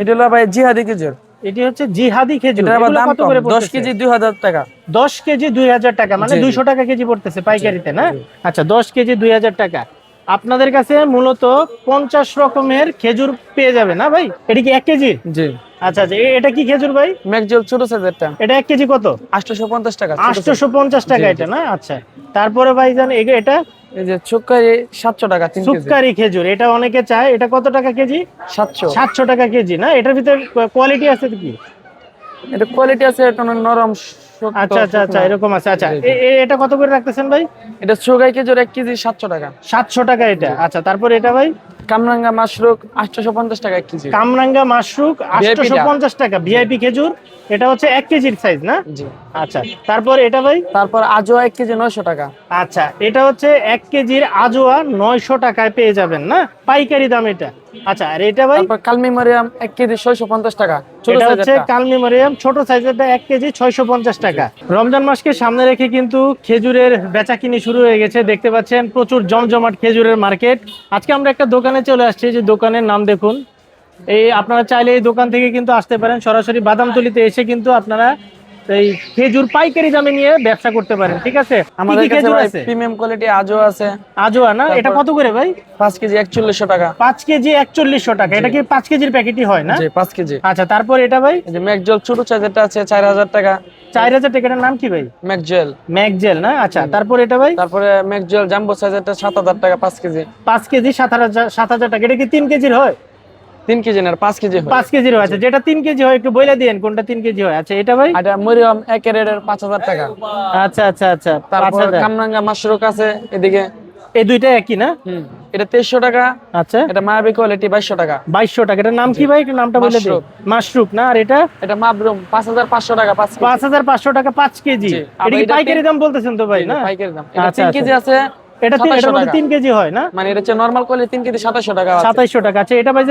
এটা হলো ভাই জিহাদি খেজুর। এটি হচ্ছে জিহাদি খেজুর। দাম কত করে? কেজি টাকা। দশ কেজি দুই হাজার টাকা মানে জি, জি। দুইশো টাকা কেজি পড়তেছে পাইকারিতে না? আচ্ছা দশ কেজি দুই হাজার টাকা। আপনাদের কাছে মূলত পঞ্চাশ রকমের খেজুর পেয়ে যাবে না ভাই? এটা কি এক কেজি? জি। আচ্ছা আচ্ছা এটা কি খেজুর ভাই? ম্যাকজল ছোট সাইজেরটা এটা এক কেজি কত? আটশোশো পঞ্চাশ টাকা ছোট size। আটশোশো পঞ্চাশ টাকা এটা না? আচ্ছা। তারপরে ভাই জান এটা এই যে চুক্কারি টাকা কেজি। খেজুর এটা অনেকে চায়। এটা কত টাকা কেজি? টাকা কেজি না? এটার ভিতরে কোয়ালিটি আছে কি? এটা কোয়ালিটি আছে এটা নরম আচ্ছা আচ্ছা আচ্ছা এরকম আছে। আচ্ছা এটা কত করে রাখতেছেন ভাই? এটা কেজি সাতশো টাকা। সাতশো টাকা এটা। আচ্ছা তারপর এটা ভাই? কামরাঙ্গা মাশরুক আটশোশো পঞ্চাশ টাকা এক কেজি। কামরাঙ্গা মাশরুক আটশোশো পঞ্চাশ টাকা ভিআইপি খেজুর। এটা হচ্ছে এক কেজির সাইজ না? জি। আচ্ছা তারপর এটা ভাই? তারপর আজোয়া এক কেজি নয়শো টাকা। আচ্ছা এটা হচ্ছে এক কেজির আজোয়া নয়শো টাকায় পেয়ে যাবেন না? পাইকারি দাম এটা। আচ্ছা আর এটা ভাই? কালমি মরিয়াম এক কেজি ছয়শো পঞ্চাশ টাকা ছোট এটা হচ্ছে। কালমি মরিয়াম ছোট সাইজেরটা এক কেজি ছয়শো পঞ্চাশ টাকা। রমজান মাসকে সামনে রেখে কিন্তু খেজুরের বেচাকিনি শুরু হয়ে গেছে। দেখতে পাচ্ছেন প্রচুর জমজমাট খেজুরের মার্কেট। আজকে আমরা একটা দোকানে চলে আসছি যে দোকানের নাম দেখুন। এই আপনারা চাইলে এই দোকান থেকে কিন্তু আসতে পারেন। সরাসরি বাদামতলিতে এসে কিন্তু আপনারা এই খেজুর পাইকারি দামে নিয়ে ব্যবসা করতে পারেন ঠিক আছে? আমাদের কাছে আছে? প্রিমিয়াম কোয়ালিটি আজও আছে। আজোয়া না? এটা কত করে ভাই? পাঁচ কেজি একচল্লিশশো টাকা। পাঁচ কেজি একচল্লিশশো টাকা। এটা কি পাঁচ কেজির প্যাকেটই হয় না? জি পাঁচ কেজি। আচ্ছা তারপর এটা ভাই? এই যে ম্যাকজল ছোট সাইজেরটা আছে চার হাজার টাকা। চার হাজার টাকাটার নাম কি ভাই? ম্যাকজেল। ম্যাকজেল না? আচ্ছা তারপর এটা ভাই? তারপরে ম্যাকজেল জাম্বো সাইজেরটা সাত হাজার টাকা পাঁচ কেজি। পাঁচ কেজি সাত হাজার সাত হাজার টাকা। এটা কি তিন কেজির হয়? তিন কেজি না পাঁচ কেজি পাঁচ কেজির আচ্ছা যেটা তিন কেজি হয় একটু দিয়েন কোনটা তিন কেজি হয়? আচ্ছা এটা ভাই? এটা মরিয়ম এক পাঁচ হাজার টাকা। আচ্ছা আচ্ছা আচ্ছা তারপর কামরাঙ্গা মাশরুক আছে এদিকে। এই দুইটা একই না? এটা তেইশশো টাকা। আচ্ছা। এটা মায়াবী কোয়ালিটি বাইশশো টাকা। বাইশশো টাকা। এটার নাম কি ভাই? একটু নামটা বলে। মাশরুক। না? আর এটা? এটা মাবরুম পাঁচ হাজার পাঁচশো টাকা পাঁচ পাঁচ হাজার পাঁচশো টাকা পাঁচ কেজি। এটা কি পাইকারি দাম বলতেছেন তো ভাই না? পাইকারি দাম। এটা আচ্ছা, তিন আচ্ছা। কেজি আছে এটা তিন- এটার মধ্যে তিন কেজি হয় না? মানে এটা হচ্ছে নর্মাল কোয়ালিটি তিন কেজি সাতাশশো টাকা আছে। সাতাইশশো টাকা। আচ্ছা এটা ভাই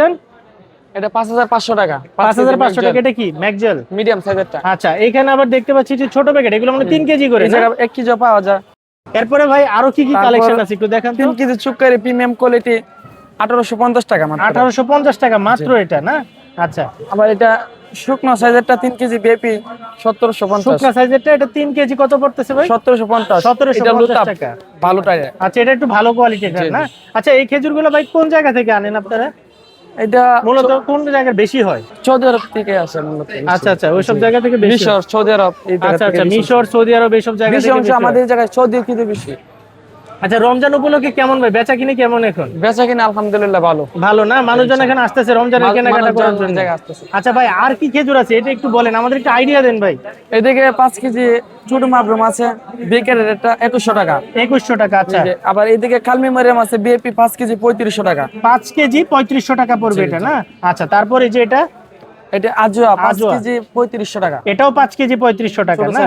এটা পাঁচ হাজার পাঁচশো টাকা। পাঁচ হাজার পাঁচশো টাকা এটা কি? ম্যাকজেল? মিডিয়াম সাইজেরটা আচ্ছা এখানে আবার দেখতে পাচ্ছি যে ছোট প্যাকেট এগুলো মানে তিন কেজি করে এই না? জায়গায় এক কেজি পাওয়া যায়। এরপরে ভাই আরও কি কি কালেকশন আছে একটু দেখান তিন তো কেজি চুক্কারি প্রিমিয়াম কোয়ালিটি আঠারোশো পঞ্চাশ টাকা মাত্র। আঠারোশো পঞ্চাশ টাকা মাত্র এটা না? আচ্ছা। আবার এটা শুকনো সাইজেরটা তিন কেজি বিএপি সতেরোশো পঞ্চাশ। শুকনা সাইজেরটা এটা তিন কেজি কত পড়তেছে ভাই? সতেরোশো পঞ্চাশ। 1750 টাকা। ভালো টাইরে আচ্ছা এটা একটু ভালো কোয়ালিটির না? আচ্ছা এই খেজুরগুলো ভাই কোন জায়গা থেকে আনেন আপনারা? এটা মূলত কোন জায়গায় বেশি হয়? সৌদি আরব থেকে আসে মূলত আচ্ছা আচ্ছা ওইসব জায়গা থেকে বেশি মিশর সৌদি আরব আচ্ছা আচ্ছা মিশর সৌদি আরব এইসব জায়গা থেকে আমাদের জায়গায় সৌদি কিন্তু বেশি। আচ্ছা রমজান উপলক্ষে কেমন ভাই? বেচা কিনে কেমন এখন? বেচা কিনা আলহামদুলিল্লাহ ভালো। ভালো না? মানুষজন এখানে আসতেছে রমজানের কেনাকাটা করার জন্য। আচ্ছা ভাই আর কি খেজুর আছে? এটা একটু বলেন আমাদের একটু আইডিয়া দেন ভাই। এদিকে পাঁচ কেজি ছোট মাবরুম আছে বিকের রেটটা একুশশো টাকা। একুশশো টাকা আচ্ছা। আবার এদিকে কালমি মরিয়াম আছে বিএপি পাঁচ কেজি পঁয়ত্রিশশো টাকা। পাঁচ কেজি পঁয়ত্রিশশো টাকা পড়বে এটা না? আচ্ছা তারপরে যে এটা? এটা আজোয়া পাঁচ আজোয়া। কেজি পঁয়ত্রিশশো টাকা। এটাও পাঁচ কেজি পঁয়ত্রিশশো টাকা না?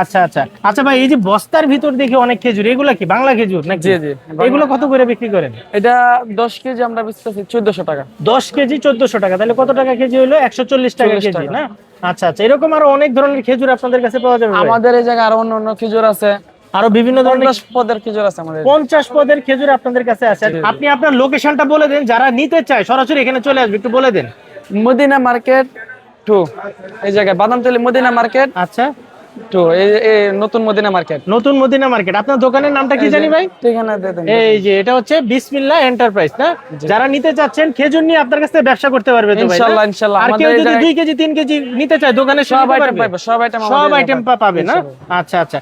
আচ্ছা আচ্ছা। আচ্ছা ভাই এই যে বস্তার ভিতর দেখি অনেক খেজুর এগুলা কি বাংলা খেজুর নাকি? জি, জি। এগুলো কত করে বিক্রি করেন? এটা দশ কেজি আমরা বেচতেছি চোদ্দশো টাকা। দশ কেজি চোদ্দশো টাকা তাহলে কত টাকা কেজি হলো? একশো চল্লিশ টাকা কেজি। না? আচ্ছা আচ্ছা। এরকম আরও অনেক ধরনের খেজুর আপনাদের কাছে পাওয়া যাবে আমাদের এই জায়গায় আরও অন্য অন্য খেজুর আছে। আরও বিভিন্ন ধরনের পদের খেজুর আছে আমাদের। পঞ্চাশ পদের খেজুর আপনাদের কাছে আছে। আপনি আপনার লোকেশনটা বলে দেন যারা নিতে চায় সরাসরি এখানে চলে আসবে একটু বলে দেন। মদিনা মার্কেট টু এই জায়গায় বাদামতলি মদিনা মার্কেট আচ্ছা। টু এই নতুন মদিনা মার্কেট। নতুন মদিনা মার্কেট। আপনার দোকানের নামটা কি জানি ভাই? ঠিকানা এই যে এটা হচ্ছে বিসমিল্লাহ এন্টারপ্রাইজ না? যারা নিতে চাচ্ছেন খেজুর নিয়ে আপনার কাছে ব্যবসা করতে পারবে তো ভাই না? ইনশাল্লাহ, ইনশাল্লাহ। আর কেউ যদি জায়গায়- দুই কেজি তিন কেজি নিতে চায় দোকানে সব আইটেম আইটেম সব আইটেম পাবে না? আচ্ছা আচ্ছা।